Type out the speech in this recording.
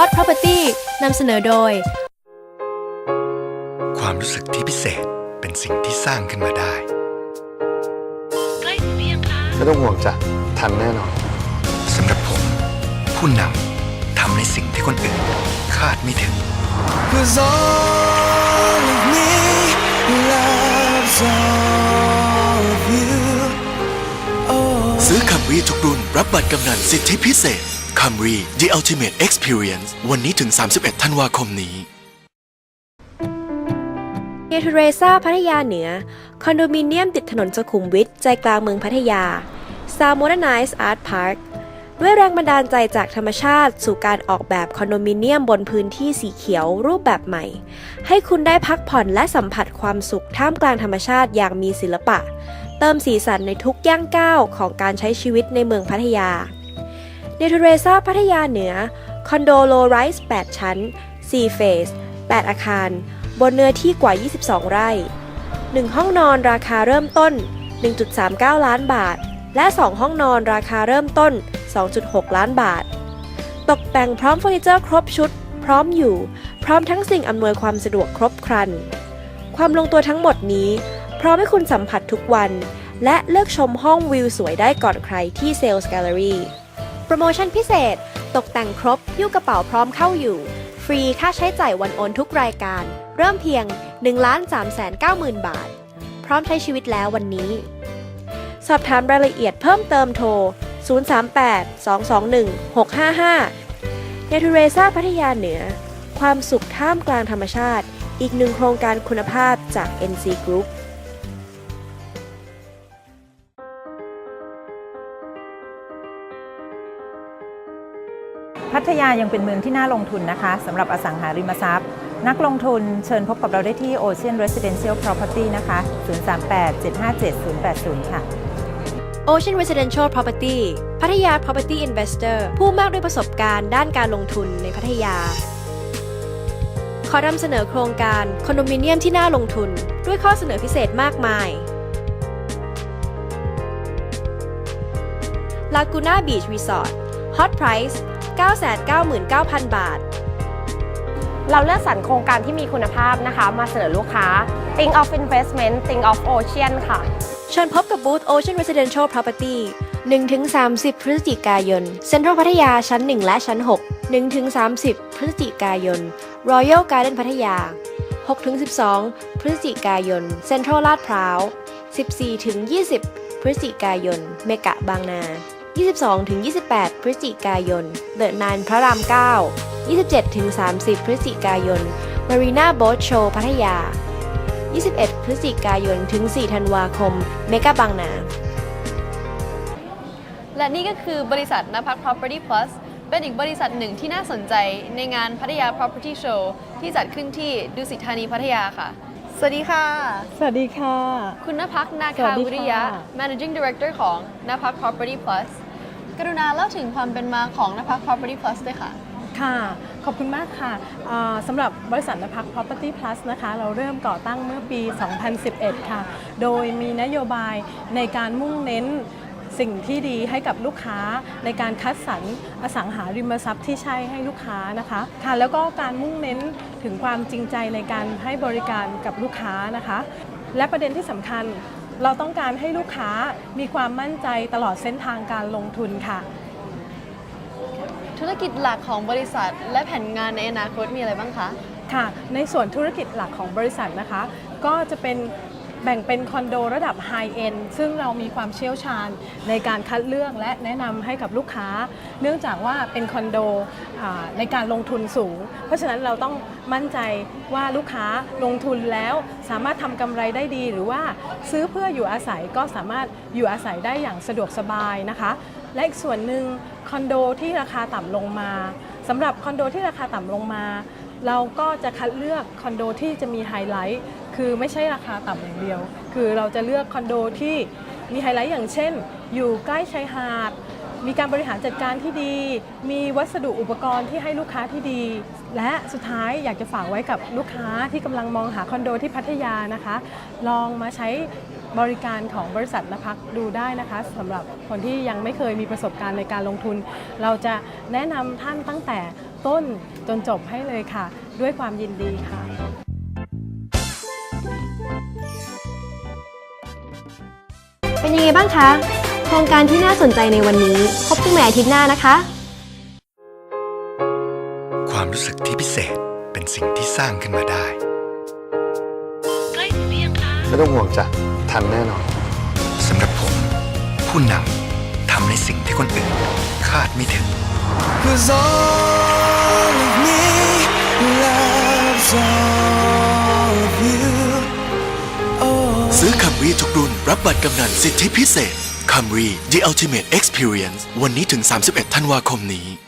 Hot Property นำเสนอโดย ความรู้สึกที่พิเศษเป็นสิ่งที่สร้างขึ้นมาได้ไม่ต้องห่วงจ้ะ ทันแน่นอน สำหรับผม ผู้นำทำในสิ่งที่คนอื่น คาดไม่ถึง Cause all of me loves all of you. Oh. ซื้อคัมรีทุกรุ่นรับบัตรกำนันสิทธิพิเศษ คัมรี The Ultimate Experience วันนี้ถึง 31 ธันวาคมนี้เนทูเรซาพัทยาเหนือ คอนโดมิเนียมติดถนนสุขุมวิทใจกลางเมืองพัทยา s t a r Modernize Art Park ด้วยแรงบันดาลใจจากธรรมชาติ สู่การออกแบบคอนโดมิเนียมบนพื้นที่สีเขียวรูปแบบใหม่ ให้คุณได้พักผ่อนและสัมผัสความสุขท่ามกลางธรรมชาติอย่างมีศิลปะ เติมสีสันในทุกย่างก้าวของการใช้ชีวิตในเมืองพัทยา เนทูเรซาพัทยาเหนือ คอนโดโลไรส์8ชั้น4เฟส8 อาคาร บนเนื้อที่กว่า 22 ไร่ 1 ห้องนอนราคาเริ่มต้น 1.39 ล้านบาท และ 2 ห้องนอนราคาเริ่มต้น 2.6 ล้านบาท ตกแต่งพร้อมเฟอร์นิเจอร์ครบชุด พร้อมอยู่ พร้อมทั้งสิ่งอำนวยความสะดวกครบครัน ความลงตัวทั้งหมดนี้ พร้อมให้คุณสัมผัสทุกวัน และเลือกชมห้องวิวสวยได้ก่อนใครที่ Sales Gallery โปรโมชั่นพิเศษ ตกแต่งครบยิ้วกระเป๋าพร้อมเข้าอยู่ ฟรีค่าใช้จ่ายวันโอนทุกรายการ เริ่มเพียง 1 3 9 0 0 0 0บาท พร้อมใช้ชีวิตแล้ววันนี้ สอบถามรายละเอียดเพิ่มเติมโทร 038 221 655เนทูเรซาพัทยาเหนือ ความสุขท่ามกลางธรรมชาติ อีกหนึ่งโครงการคุณภาพจาก NC Group พัทยายังเป็นเมืองที่น่าลงทุนนะคะสำหรับอสังหาริมทรัพย์ นักลงทุนเชิญพบกับเราได้ที่ Ocean Residential Property นะคะ 038 757 080 ค่ะ Ocean Residential Property พัทยา Property Investor ผู้มากด้วยประสบการณ์ด้านการลงทุนในพัทยา ขอนำเสนอโครงการคอนโดมิเนียมที่น่าลงทุน ด้วยข้อเสนอพิเศษมากมาย Laguna Beach Resort Hot Price 999,000 บาท เราเลือกสรรโครงการที่มีคุณภาพนะคะ มาเสนอลูกค้า Think of Investment Think of Ocean ค่ะ เชิญพบกับบูธ Ocean Residential Property 1-30 พฤศจิกายน เซ็นทรัลพัทยาชั้น 1 และชั้น 6 1-30 พฤศจิกายน Royal Garden พัทยา 6-12 พฤศจิกายน เซ็นทรัลลาดพร้าว 14-20 พฤศจิกายน เมกะบางนา 22-28 พฤศจิกายน เดอะนานพระราม 9 27-30 พฤศจิกายน Marina Boat Show พัทยา 21 พฤศจิกายน ถึง 4 ธันวาคม เมกะบางนา และนี่ก็คือบริษัทนภัส Property Plus เป็นอีกบริษัทหนึ่งที่น่าสนใจในงานพัทยา Property Show ที่จัดขึ้นที่ดุสิตธานีพัทยาค่ะ สวัสดีค่ะ สวัสดีค่ะ คุณนภักนาสวัคาสดีวิริยะค่ะ Managing Director ของนภัก Property Plus กรุณาเล่าถึงความเป็นมาของนภัก Property Plus ด้วยค่ะ ค่ะ ขอบคุณมากค่ะอ่าสำหรับบริษัทนภัก Property Plus นะคะ เราเริ่มก่อตั้งเมื่อปี 2011 ค่ะ โดยมีนโยบายในการมุ่งเน้นสิ่งที่ดีให้กับลูกค้าในการคัดสรรอสังหาริมทรัพย์ที่ใช่ให้ลูกค้านะคะค่ะแล้วก็การมุ่งเน้นถึงความจริงใจในการให้บริการกับลูกค้านะคะ และประเด็นที่สำคัญ เราต้องการให้ลูกค้ามีความมั่นใจตลอดเส้นทางการลงทุนค่ะ ธุรกิจหลักของบริษัท และแผนงานในอนาคตมีอะไรบ้างคะ ค่ะ ในส่วนธุรกิจหลักของบริษัทนะคะ ก็จะเป็น แบ่งเป็นคอนโดระดับไฮเอ็นซึ่งเรามีความเชี่ยวชาญในการคัดเลือกและแนะนำให้กับลูกค้า เนื่องจากว่าเป็นคอนโดในการลงทุนสูง เพราะฉะนั้นเราต้องมั่นใจว่าลูกค้าลงทุนแล้วสามารถทำกำไรได้ดี หรือว่าซื้อเพื่ออยู่อาศัยก็สามารถอยู่อาศัยได้อย่างสะดวกสบายนะคะและอีกส่วนหนึ่งคอนโดที่ราคาต่ำลงมาสำหรับคอนโดที่ราคาต่ำลงมา เราก็จะคัดเลือกคอนโดที่จะมีไฮไลท์ คือไม่ใช่ราคาต่ำอย่างเดียว คือเราจะเลือกคอนโดที่มีไฮไลท์อย่างเช่น อยู่ใกล้ชายหาด มีการบริหารจัดการที่ดี มีวัสดุอุปกรณ์ที่ให้ลูกค้าที่ดี และสุดท้ายอยากจะฝากไว้กับลูกค้าที่กำลังมองหาคอนโดที่พัทยานะคะ ลองมาใช้บริการของบริษัทนภักดูได้นะคะสำหรับคนที่ยังไม่เคยมีประสบการณ์ในการลงทุน เราจะแนะนำท่านตั้งแต่ต้นจนจบให้เลยค่ะ ด้วยความยินดีค่ะ เป็นยังไงบ้างคะ โครงการที่น่าสนใจในวันนี้พบกันใหม่อาทิตย์หน้านะคะ ความรู้สึกที่พิเศษเป็นสิ่งที่สร้างขึ้นมาได้ไม่ต้องห่วงจ้ะทันแน่นอนสำหรับผม ผู้นำทำในสิ่งที่คนอื่นคาดไม่ถึง Cause all of me loves all ทุกรุ่น รับบัตรกำนันสิทธิพิเศษ Camry The Ultimate Experience วันนี้ถึง 31 ธันวาคมนี้